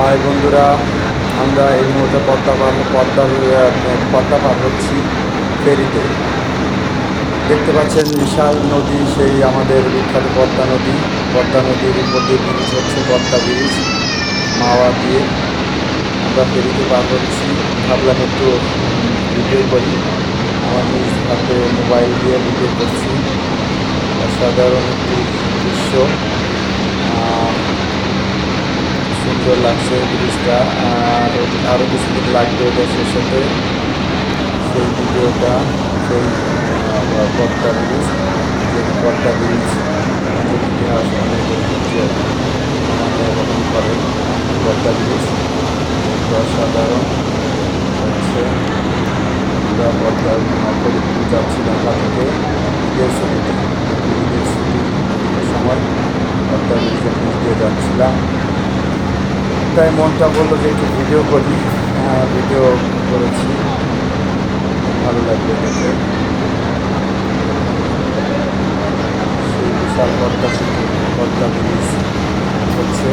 High বন্ধুরা আমরা এই মুহূর্তে পদ্মা পার পদ্মার আহ, পদ্মা পার হচ্ছি ফেরিতে। দেখতে পাচ্ছেন বিশাল নদী সেই আমাদের বিখ্যাত পদ্মা নদী। পদ্মা নদীর উপর দিয়ে ব্রিজ হচ্ছে পদ্মা ব্রিজ মাওয়া দিয়ে আমরা ফেরিতে পার হচ্ছি। ভাবলাম একটু ভিডিও করি। আমার নিজ হাতে মোবাইল দিয়ে ভিডিও করছি। অসাধারণ একটি দৃশ্য। সুন্দর লাগছে ব্রিজটা আর আরও কিছুদিন লাগবে এটা শেষ হতে সেই ভিডিওটা, সেই পদ্মা ব্রিজ যে পদ্মা ব্রিজ ইতিহাস অনেক আমাদের বহন করে পদ্মা ব্রিজ দেখতে অসাধারণ হচ্ছে। আমরা পদ্মার ফরিদপুর যাচ্ছি ঢাকা থেকে ঈদের সময় পদ্মা ব্রিজের দিয়ে যাচ্ছিলাম। তাই মনটা বলল যে একটু ভিডিও করি। হ্যাঁ, ভিডিও করেছি। ভালো লাগবে দেখে। সেই বিশাল পদ্মা পদ্মা ব্রিজ হচ্ছে।